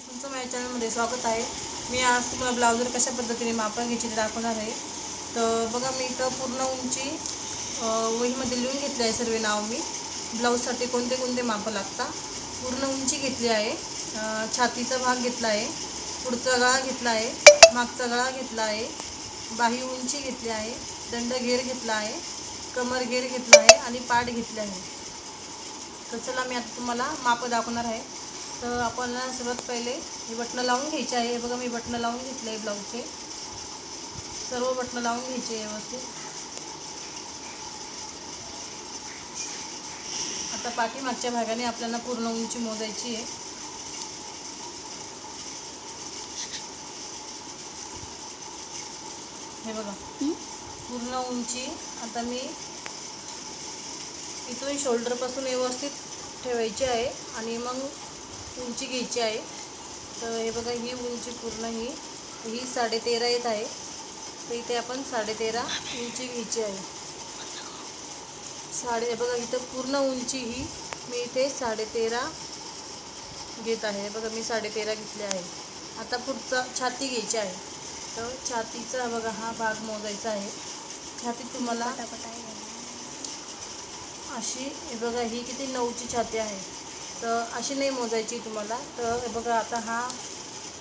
तुमचं माझ्या चॅनलमध्ये स्वागत आहे. मी आज तुम्हाला ब्लाउजवर कशा पद्धतीने मापं घ्यायची ते दाखवणार आहे. तर बघा मी इथं पूर्ण उंची वहीमध्ये लिहून घेतली आहे सर्व नाव मी. ब्लाऊजसाठी कोणते कोणते मापं लागतात. पूर्ण उंची घेतली आहे. छातीचा भाग घेतला आहे. पुढचा गळा घेतला आहे. मागचा गळा घेतला आहे. बाही उंची घेतली आहे. दंड घेर घेतला आहे. कमर घेर घेतला आहे. आणि पाठ घेतले आहे. तर चला मी आता तुम्हाला माप दाखवणार आहे. तर आपल्याला सर्वात पहिले हे बटणं लावून घ्यायचे आहे. हे बघा मी बटणं लावून घेतले आहे ब्लाऊजचे सर्व बटणं लावून घ्यायचे आहे व्यवस्थित. आता पाठीमागच्या भागाने आपल्याला पूर्ण उंची मोजायची आहे. हे बघा. पूर्ण उंची आता मी इथून शोल्डरपासून व्यवस्थित ठेवायची आहे. आणि मग उंची घ्यायची आहे. तर हे बघा ही उंची पूर्ण ही ही साडेतेरा येत आहे. तर इथे आपण साडेतेरा उंची घ्यायची आहे. साडे हे बघा इथं पूर्ण उंची ही मी इथे साडेतेरा घेत आहे. बघा मी साडेतेरा घेतले आहे. आता पुढचा छाती घ्यायची आहे. तर छातीचा बघा हा भाग मोजायचा आहे. छाती तुम्हाला अशी हे बघा ही किती नऊची छाती आहे. तर अशी नाही मोजायची तुम्हाला. तर हे बघा आता हा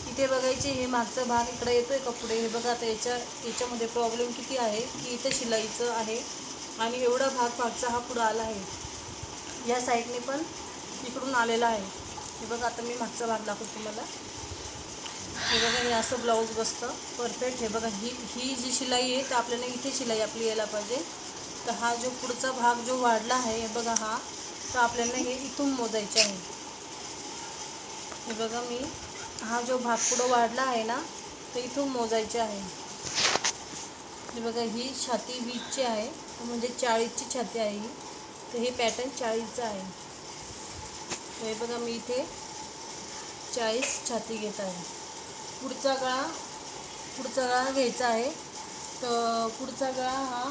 इथे बघायची हे मागचा भाग इकडे येतो आहे कपडे हे बघा आता याच्या याच्यामध्ये प्रॉब्लेम किती आहे? की इथे शिलाईचं आहे आणि एवढा भाग मागचा हा पुढं आला आहे. या साईडने पण इकडून आलेला आहे. हे बघा आता मी मागचा भाग दाखवतो तुम्हाला. हे बघा हे असं ब्लाऊज बसतं. परफेक्ट हे बघा ही ही जी शिलाई आहे तर आपल्याला इथे शिलाई आपली यायला पाहिजे. तर हा जो पुढचा भाग जो वाढला आहे हे बघा हा. तर आपल्याला हे इथून मोजायचे आहे. हे बघा मी हा जो भाग पुढं वाढला आहे ना तर इथून मोजायचे आहे. हे बघा ही छाती वीसची आहे म्हणजे चाळीसची छाती आहे ही. तर हे पॅटर्न चाळीसचं आहे. तर हे बघा मी इथे चाळीस छाती घेत आहे. पुढचा गळा पुढचा गळा घ्यायचा आहे. तर पुढचा गळा हा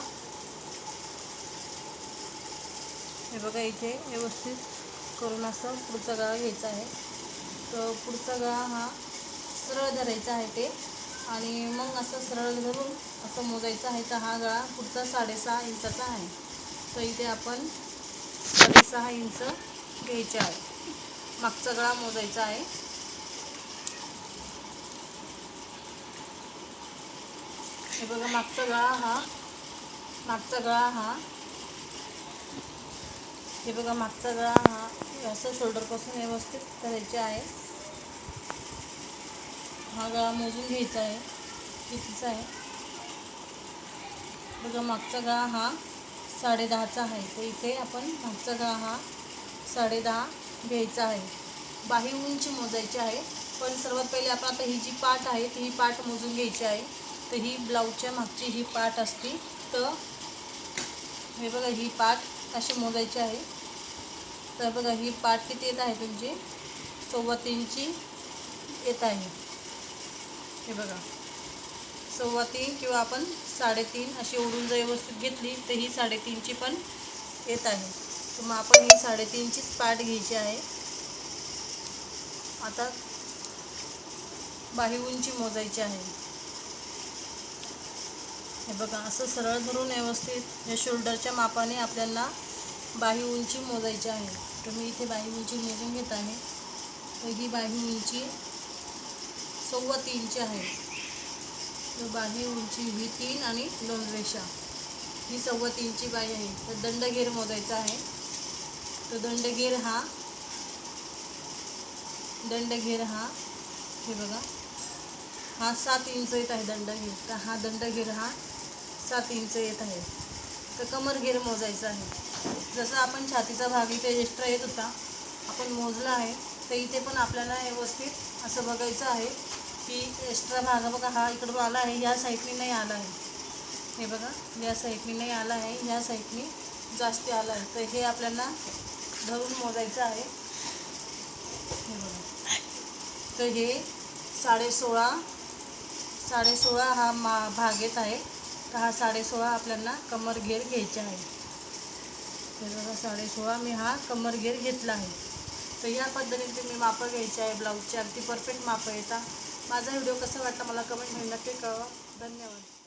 हे बघा इथे व्यवस्थित करून असं पुढचा गळा घ्यायचा आहे. तर पुढचा गळा हा सरळ धरायचा आहे ते. आणि मग असं सरळ धरून असं मोजायचं आहे तर हा गळा पुढचा साडेसहा इंचाचा आहे. तर इथे आपण साडेसहा इंच घ्यायचे आहे. मागचा गळा मोजायचा आहे. हे बघा मागचा गळा हा मागचा गळा हा हे बघा मागचा गळा हा असं शोल्डरपासून व्यवस्थित करायचे आहे. हा गळा मोजून घ्यायचा आहे. कितीचा आहे? बघा मागचा गळा हा साडेदहाचा आहे. तर इथे आपण मागचा गळा हा साडेदहा घ्यायचा आहे. बाही उंची मोजायची आहे. पण सर्वात पहिले आपण आता ही जी पाट आहे ती ही पाट मोजून घ्यायची आहे. तर ही ब्लाऊजच्या मागची ही पाट असती तर हे बघा ही पाट अशी मोजायची आहे. तर बघा ही पाठ किती येत आहे तुमची? सव्वा तीनची येत आहे. हे बघा. सव्वा तीन किंवा आपण साडेतीन अशी ओढून जर व्यवस्थित घेतली तर ही साडेतीनची पण येत आहे. तर मग आपण ही साडेतीनचीच पाठ घ्यायची आहे. आता बाही उंची मोजायची आहे. हे बघा असं सरळ धरून व्यवस्थित या शोल्डरच्या मापाने आपल्याला बाही उंची मोजायची आहे. तर मी इथे बाही उंची मोजून घेत आहे तर ही बाही उंची सव्वा तीनची आहे। तर बाही उंची ही तीन आणि दोन रेषा। ही सव्वा तीनची बाही आहे। तर दंडगेर मोजायचा आहे। तर दंडगेर हा दंडगेर हा हे बघा। हा सात इंच येत आहे दंडगेर। तर हा दंडगेर हा सात इंच येत आहे। तर कमर घेर मोजायचा आहे. जसं आपण छातीचा भाग इथे एक्स्ट्रा येत होता आपण मोजला आहे तर इथे पण आपल्याला व्यवस्थित असं बघायचं आहे की एक्स्ट्रा भाग बघा हा इकडून आला आहे ह्या साईडने नाही आला आहे. हे बघा या साईडने नाही आला आहे ह्या साईडने जास्ती आला आहे. तर हे आपल्याला धरून मोजायचं आहे. हे बघा. तर हे साडेसोळा साडेसोळा हा मा भाग येत आहे. हा साडेसोळा आपल्याला कमर घेर घ्यायचा आहे. तर बघा साडेसोळा मी हा कमर घेर घेतला आहे. तर या पद्धतीने तुम्ही मापं घ्यायची आहे ब्लाऊजची अगदी परफेक्ट मापं येतात माझा व्हिडिओ कसा वाटला मला कमेंटमध्ये नक्की कळवा. धन्यवाद.